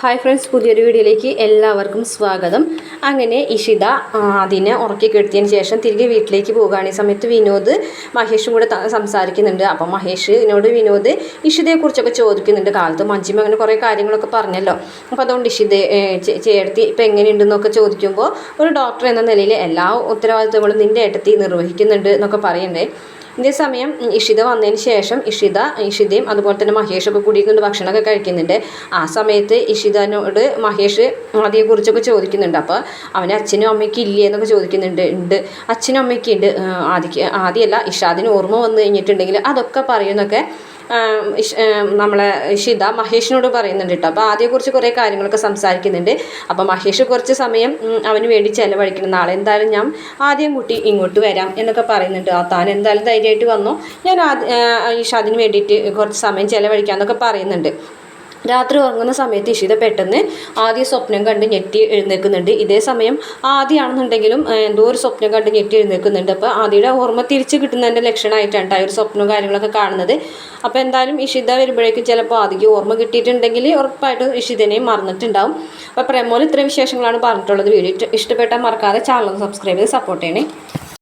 Hi friends പുതിയൊരു വീഡിയോയിലേക്ക് എല്ലാവർക്കും സ്വാഗതം. അങ്ങനെ ഇഷിത അതിനെ ഉറക്കി കെടുത്തിയതിന് ശേഷം തിരികെ വീട്ടിലേക്ക് പോവുകയാണ്. ഈ സമയത്ത് വിനോദ് മഹേഷും കൂടെ സംസാരിക്കുന്നുണ്ട്. അപ്പം മഹേഷിനോട് വിനോദ് ഇഷിതയെക്കുറിച്ചൊക്കെ ചോദിക്കുന്നുണ്ട്. കാലത്ത് മഞ്ജിമ അങ്ങനെ കുറേ കാര്യങ്ങളൊക്കെ പറഞ്ഞല്ലോ. അപ്പോൾ അതുകൊണ്ട് ഇഷിത ചേർത്തി ഇപ്പം എങ്ങനെയുണ്ടെന്നൊക്കെ ചോദിക്കുമ്പോൾ ഒരു ഡോക്ടർ എന്ന നിലയിൽ എല്ലാ ഉത്തരവാദിത്തങ്ങളും നിന്റെ ഏട്ടത്തി നിർവഹിക്കുന്നുണ്ട് എന്നൊക്കെ പറയണ്ടേ. ഇതേ സമയം ഇഷിത വന്നതിന് ശേഷം ഇഷിത ഇഷിതയും അതുപോലെ തന്നെ മഹേഷൊക്കെ കൊണ്ട് ഭക്ഷണമൊക്കെ കഴിക്കുന്നുണ്ട്. ആ സമയത്ത് ഇഷിതനോട് മഹേഷ് അതിനെക്കുറിച്ചൊക്കെ ചോദിക്കുന്നുണ്ട്. അപ്പോൾ അവന് അച്ഛനും അമ്മയ്ക്കും ഇല്ലേ എന്നൊക്കെ ചോദിക്കുന്നുണ്ട്. ഉണ്ട്. അച്ഛനും അമ്മയ്ക്കും ഉണ്ട്. ആദ്യക്ക് ആദ്യമല്ല ഇഷാദിന് ഓർമ്മ വന്നു കഴിഞ്ഞിട്ടുണ്ടെങ്കിൽ അതൊക്കെ പറയുന്നൊക്കെ നമ്മളെ ഷിത മഹേഷിനോട് പറയുന്നുണ്ട് കേട്ടോ അപ്പോൾ ആദ്യത്തെക്കുറിച്ച് കുറേ കാര്യങ്ങളൊക്കെ സംസാരിക്കുന്നുണ്ട്. അപ്പോൾ മഹേഷ് കുറച്ച് സമയം അവന് വേണ്ടി ചിലവഴിക്കണം. നാളെ എന്തായാലും ഞാൻ ആദ്യം കുട്ടി ഇങ്ങോട്ട് വരാം എന്നൊക്കെ പറയുന്നുണ്ട്. ആ താൻ എന്തായാലും ധൈര്യമായിട്ട് വന്നു. ഞാൻ ഇഷാദിന് വേണ്ടിയിട്ട് കുറച്ച് സമയം ചിലവഴിക്കാം എന്നൊക്കെ പറയുന്നുണ്ട്. രാത്രി ഉറങ്ങുന്ന സമയത്ത് ഇഷിത പെട്ടെന്ന് ആദ്യ സ്വപ്നം കണ്ട് ഞെട്ടി എഴുന്നേൽക്കുന്നുണ്ട്. ഇതേ സമയം ആദ്യമാണെന്നുണ്ടെങ്കിലും എന്തോ ഒരു സ്വപ്നം കണ്ട് ഞെട്ടി എഴുന്നേൽക്കുന്നുണ്ട്. അപ്പോൾ ആദ്യയുടെ ഓർമ്മ തിരിച്ച് കിട്ടുന്നതിന്റെ ലക്ഷണമായിട്ടാണ് ആ ഒരു സ്വപ്നവും കാര്യങ്ങളൊക്കെ കാണുന്നത്. അപ്പോൾ എന്തായാലും ഇഷിത വരുമ്പോഴേക്കും ചിലപ്പോൾ ആദ്യം ഓർമ്മ കിട്ടിയിട്ടുണ്ടെങ്കിൽ ഉറപ്പായിട്ടും ഇഷിതനെയും മറന്നിട്ടുണ്ടാവും. അപ്പോൾ പ്രമോൽ ഇത്രയും വിശേഷങ്ങളാണ് പറഞ്ഞിട്ടുള്ളത്. വീഡിയോ ഇഷ്ടപ്പെട്ടാൽ മറക്കാതെ ചാനൽ സബ്സ്ക്രൈബ് ചെയ്ത് സപ്പോർട്ട് ചെയ്യണേ.